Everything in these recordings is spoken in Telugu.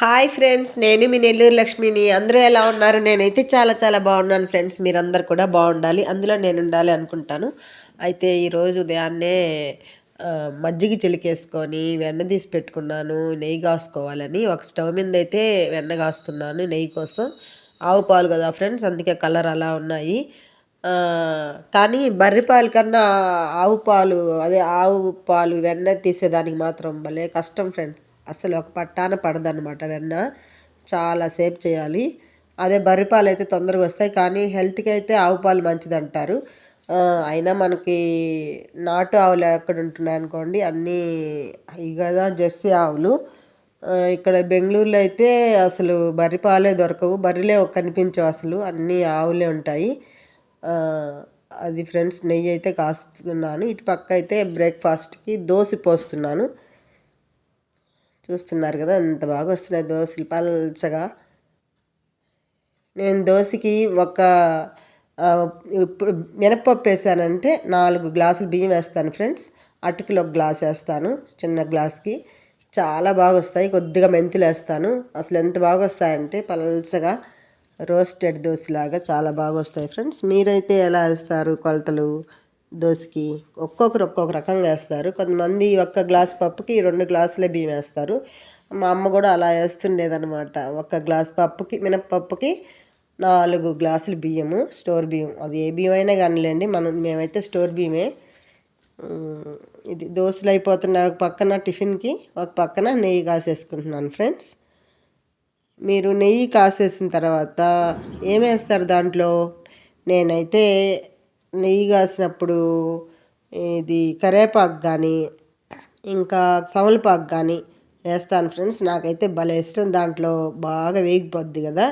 హాయ్ ఫ్రెండ్స్ నేను మీ నెల్లూరు లక్ష్మిని. అందరూ ఎలా ఉన్నారు? నేనైతే చాలా చాలా బాగున్నాను ఫ్రెండ్స్. మీరందరు కూడా బాగుండాలి. అందులో నేను ఉండాలి అనుకుంటాను. అయితే ఈరోజు ఉదయాన్నే మజ్జిగ చిలికేసుకొని వెన్న తీసి పెట్టుకున్నాను. నెయ్యి కాసుకోవాలని. ఒక స్టవ్ మీద అయితే వెన్న కాస్తున్నాను నెయ్యి కోసం. ఆవు పాలు కదా ఫ్రెండ్స్ అందుకే కలర్ అలా ఉన్నాయి. కానీ బర్రె పాలు కన్నా ఆవు పాలు అదే ఆవు పాలు వెన్న తీసేదానికి మాత్రం భలే కష్టం ఫ్రెండ్స్. అసలు ఒక పట్టాన పడదనమాట వెన్న. చాలా సేపు చేయాలి. అదే బర్రె పాలు అయితే తొందరగా వస్తాయి కానీ హెల్త్కి అయితే ఆవు పాలు మంచిదంటారు. అయినా మనకి నాటు ఆవులు ఎక్కడ ఉంటున్నాయి అనుకోండి అన్నీ ఇవి కదా జెర్సీ ఆవులు. ఇక్కడ బెంగళూరులో అయితే అసలు బర్రె పాలే దొరకవు బర్రెలే కనిపించవు అసలు అన్నీ ఆవులే ఉంటాయి. అది ఫ్రెండ్స్ నెయ్యి అయితే కాస్తున్నాను. ఇటు పక్క అయితే బ్రేక్ఫాస్ట్కి దోశ పోస్తున్నాను. చూస్తున్నారు కదా ఎంత బాగా వస్తున్నాయి దోశలు పల్చగా నేను దోశకి ఒక ఇప్పుడు మినప్పప్పు వేసానంటే నాలుగు గ్లాసులు బియ్యం వేస్తాను ఫ్రెండ్స్. అటుకులు ఒక గ్లాస్ వేస్తాను చిన్న గ్లాస్కి. చాలా బాగా వస్తాయి కొద్దిగా మెంతులు వేస్తాను. అసలు ఎంత బాగా వస్తాయంటే పల్చగా రోస్టెడ్ దోశలాగా చాలా బాగా వస్తాయి ఫ్రెండ్స్. మీరైతే ఎలా వేస్తారు కొలతలు? దోశకి ఒక్కొక్కరు ఒక్కొక్క రకంగా వేస్తారు. కొంతమంది ఒక్క గ్లాస్ పప్పుకి రెండు గ్లాసులే బియ్యం వేస్తారు. మా అమ్మ కూడా అలా వేస్తుండేదనమాట ఒక్క గ్లాస్ పప్పుకి మినప్పప్పుకి నాలుగు గ్లాసులు బియ్యము స్టోర్ బియ్యం. అది ఏ బియ్యం అయినా కానిలేండి మనం మేమైతే స్టోర్ బియ్యమే. ఇది దోశలు అయిపోతున్న ఒక పక్కన టిఫిన్కి ఒక పక్కన నెయ్యి కాసేసుకుంటున్నాను ఫ్రెండ్స్. మీరు నెయ్యి కాసేసిన తర్వాత ఏమేస్తారు దాంట్లో? నేనైతే నెయ్యి కాసినప్పుడు ఇది కరేపాకు కానీ ఇంకా తమలపాకు కానీ వేస్తాను ఫ్రెండ్స్. నాకైతే భలే ఇష్టం. దాంట్లో బాగా వేగిపోద్ది కదా.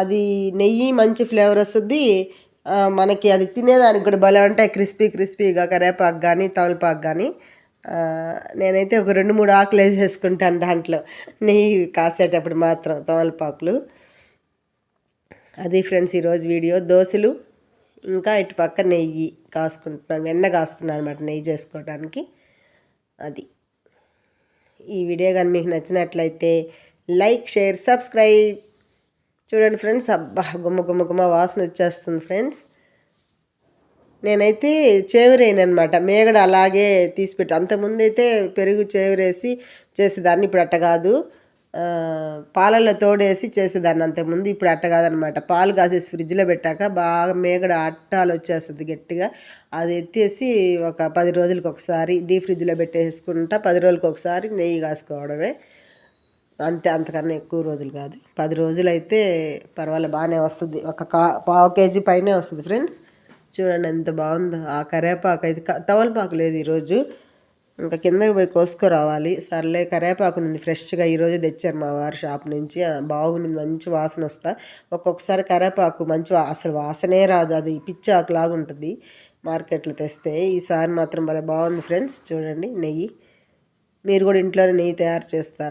అది నెయ్యి మంచి ఫ్లేవర్ వస్తుంది. మనకి అది తినేదానికి కూడా భలే ఉంటాయి. క్రిస్పీ క్రిస్పీగా కరేపాకు కానీ తమలపాకు కానీ నేనైతే ఒక రెండు మూడు ఆకులు వేసేసుకుంటాను దాంట్లో. నెయ్యి కాసేటప్పుడు మాత్రం తమలపాకులు అది ఫ్రెండ్స్ ఈరోజు వీడియో. దోశలు. ఇంకా ఇటు పక్క నెయ్యి కాసుకుంటున్నాను వెన్న కాస్తున్నాను అనమాట నెయ్యి చేసుకోవడానికి. అది. ఈ వీడియో కానీ మీకు నచ్చినట్లయితే లైక్ షేర్ సబ్స్క్రైబ్. చూడండి ఫ్రెండ్స్ అబ్బా గుమ్మ గుమ్మ గుమ్మ వాసన వచ్చేస్తుంది ఫ్రెండ్స్. నేనైతే చేవరేనమాట మేగడ అలాగే తీసిపెట్టి అంతకుముందు అయితే పెరుగు చేవరేసి చేసేదాన్ని ఇప్పుడు అట్ట కాదు. పాలల్లో తోడేసి చేసేదాన్ని అంతకుముందు. ఇప్పుడు అట్ట కాదనమాట. పాలు కాసేసి ఫ్రిడ్జ్లో పెట్టాక బాగా మేగడ అట్టాలు వచ్చేస్తుంది గట్టిగా. అది ఎత్తేసి ఒక పది రోజులకి ఒకసారి డీ ఫ్రిడ్జ్లో పెట్టేసుకుంటా పది రోజులకి ఒకసారి నెయ్యి కాసుకోవడమే. అంతే అంతకన్నా ఎక్కువ రోజులు కాదు. పది రోజులు అయితే పర్వాలేదు బాగానే వస్తుంది. ఒక కా పావు కేజీ పైనే వస్తుంది ఫ్రెండ్స్. చూడండి ఎంత బాగుందో. ఆ కరేపాకు అయితే తమలపాకు లేదు ఈరోజు. ఇంకా కిందకి పోయి కోసుకురావాలి. సర్లే కరేపాకు ఉంది ఫ్రెష్గా ఈరోజు తెచ్చారు మా వారి షాప్ నుంచి. బాగుంది మంచి వాసన వస్తా. ఒక్కొక్కసారి కరేపాకు మంచి అసలు వాసనే రాదు. అది పిచ్చి ఆకులాగా ఉంటుంది మార్కెట్లో తెస్తే. ఈసారి మాత్రం భలే బాగుంది ఫ్రెండ్స్. చూడండి నెయ్యి. మీరు కూడా ఇంట్లోనే నెయ్యి తయారు చేస్తారు.